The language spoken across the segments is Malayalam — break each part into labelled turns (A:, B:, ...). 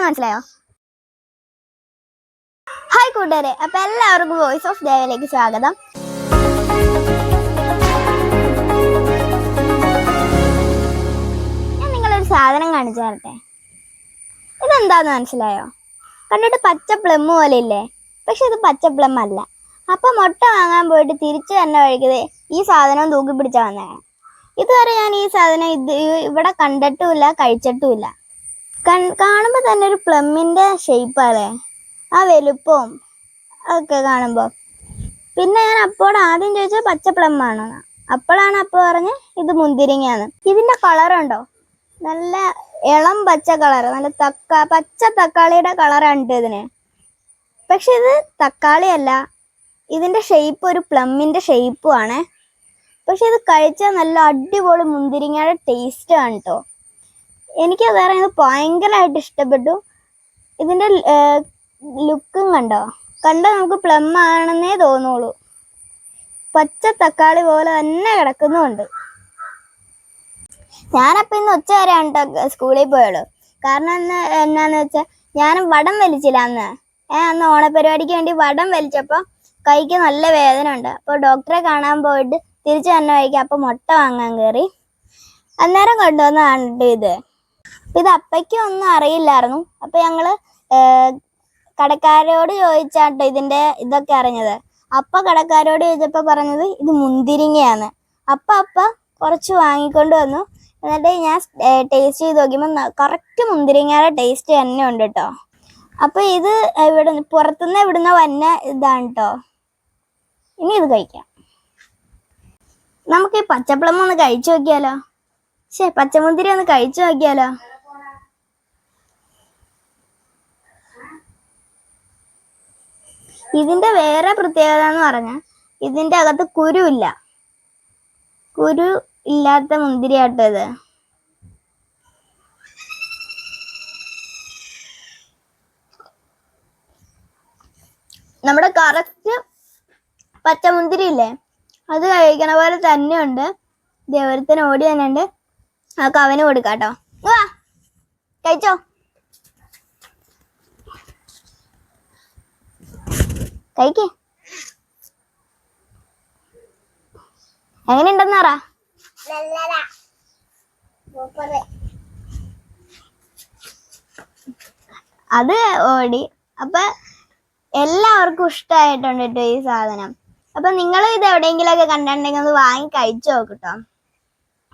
A: എന്താന്ന് മനസ്സിലായോ? ഹായ് കൂട്ടുകാരെ അപ്പൊ എല്ലാവർക്കും വോയിസ് ഓഫ് ദേവയിലേക്ക് സ്വാഗതം. ഞാൻ നിങ്ങളൊരു സാധനം കാണിച്ചു തരട്ടെ. ഇതെന്താന്ന് മനസ്സിലായോ? കണ്ടിട്ട് പച്ച പ്ലം പോലെ ഇല്ലേ പക്ഷെ ഇത് പച്ച പ്ലം അല്ല. അപ്പൊ മുട്ട വാങ്ങാൻ പോയിട്ട് തിരിച്ചു തന്നെ വഴിക്കത് ഈ സാധനം തൂക്കി പിടിച്ചാ വന്നേ. ഇതുവരെ ഞാൻ ഈ സാധനം ഇത് ഇവിടെ കണ്ടിട്ടുമില്ല കഴിച്ചിട്ടുമില്ല. കൺ- കാണുമ്പോ തന്നെ ഒരു പ്ലമ്മിന്റെ ഷേപ്പാല്ലേ ആ വലുപ്പവും ഒക്കെ കാണുമ്പോൾ പിന്നെ ഞാൻ അപ്പോൾ ആദ്യം ചോദിച്ചത് പച്ച പ്ലം ആണോ അപ്പോഴാണ് അപ്പോൾ പറഞ്ഞ് ഇത് മുന്തിരിങ്ങയാണ്. ഇതിന്റെ കളറുണ്ടോ നല്ല ഇളം പച്ച കളർ നല്ല തക്ക പച്ച തക്കാളിയുടെ കളറുണ്ട് ഇതിന്. പക്ഷെ ഇത് തക്കാളിയല്ല. ഇതിന്റെ ഷേപ്പ് ഒരു പ്ലമ്മിന്റെ ഷേപ്പും ആണ്. പക്ഷെ ഇത് കഴിച്ചാൽ നല്ല അടിപൊളി മുന്തിരിങ്ങയുടെ ടേസ്റ്റ് ആണ് കേട്ടോ എനിക്ക് വേറെ ഇത് ഭയങ്കരമായിട്ട് ഇഷ്ടപ്പെട്ടു. ഇതിന്റെ ലുക്കും കണ്ടോ? കണ്ടാൽ നമുക്ക് പ്ലം ആണെന്നേ തോന്നുള്ളൂ. പച്ച തക്കാളി പോലെ തന്നെ കിടക്കുന്നുമുണ്ട്. ഞാനപ്പോൾ ഇന്ന് ഉച്ച വരെയാണ് ട്ടോ സ്കൂളിൽ പോയുള്ളൂ. കാരണം എന്ന് എന്നാന്ന് വെച്ചാൽ ഞാൻ വടം വലിച്ചില്ല അന്ന്. ഏ അന്ന് ഓണപരിപാടിക്ക് വേണ്ടി വടം വലിച്ചപ്പോൾ കൈക്ക് നല്ല വേദന ഉണ്ട് അപ്പോൾ ഡോക്ടറെ കാണാൻ പോയിട്ട് തിരിച്ചു തന്നെ വഴിക്ക് അപ്പോൾ മുട്ട വാങ്ങാൻ കയറി അന്നേരം കൊണ്ടുവന്നതാണ് ഇത്. ഇത് അപ്പയ്ക്കും ഒന്നും അറിയില്ലായിരുന്നു. അപ്പൊ ഞങ്ങൾ കടക്കാരോട് ചോദിച്ചാട്ടോ ഇതിന്റെ ഇതൊക്കെ അറിഞ്ഞത്. അപ്പ കടക്കാരോട് ചോദിച്ചപ്പോ പറഞ്ഞത് ഇത് മുന്തിരിങ്ങയാണ്. അപ്പ അപ്പ കുറച്ച് വാങ്ങിക്കൊണ്ട് വന്നു. എന്നിട്ട് ഞാൻ ടേസ്റ്റ് ചെയ്ത് നോക്കിയപ്പോൾ കറക്റ്റ് മുന്തിരിങ്ങയുടെ ടേസ്റ്റ് തന്നെ ഉണ്ട് കേട്ടോ അപ്പൊ ഇത് ഇവിടെ പുറത്തുനിന്ന് ഇവിടുന്ന് വന്ന ഇതാണ് കേട്ടോ ഇനി ഇത് കഴിക്കാം. നമുക്ക് ഈ പച്ചപ്പളം ഒന്ന് കഴിച്ചു നോക്കിയാലോ? ശേ പച്ചമുന്തിരി ഒന്ന് കഴിച്ചു നോക്കിയാലോ? ഇതിന്റെ വേറെ പ്രത്യേകത എന്ന് പറഞ്ഞാൽ ഇതിന്റെ അകത്ത് കുരു ഇല്ല. കുരു ഇല്ലാത്ത മുന്തിരിയാട്ടോ ഇത്. നമ്മുടെ കറക്റ്റ് പച്ചമുന്തിരി ഇല്ലേ? അത് കഴിക്കണ പോലെ തന്നെയുണ്ട് ദേവരത്തിന് ഓടി തന്നെ ഉണ്ട് ആ കവന് കൊടുക്കാട്ടോ. വാ കഴിച്ചോ? കഴിക്കേ. എങ്ങനെയുണ്ടെന്നാറാ അത് ഓടി. അപ്പൊ എല്ലാവർക്കും ഇഷ്ടമായിട്ടുണ്ട് കേട്ടോ ഈ സാധനം. അപ്പൊ നിങ്ങൾ ഇത് എവിടെയെങ്കിലുമൊക്കെ കണ്ടിട്ടുണ്ടെങ്കിൽ ഒന്ന് വാങ്ങി കഴിച്ചു നോക്കട്ടോ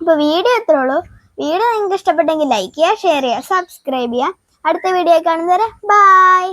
A: അപ്പൊ വീഡിയോ എത്ര ഉള്ളൂ. വീഡിയോ നിങ്ങൾക്ക് ഇഷ്ടപ്പെട്ടെങ്കിൽ ലൈക്ക് ചെയ്യുക ഷെയർ ചെയ്യുക സബ്സ്ക്രൈബ് ചെയ്യുക. അടുത്ത വീഡിയോ കാണുന്നവരെ ബൈ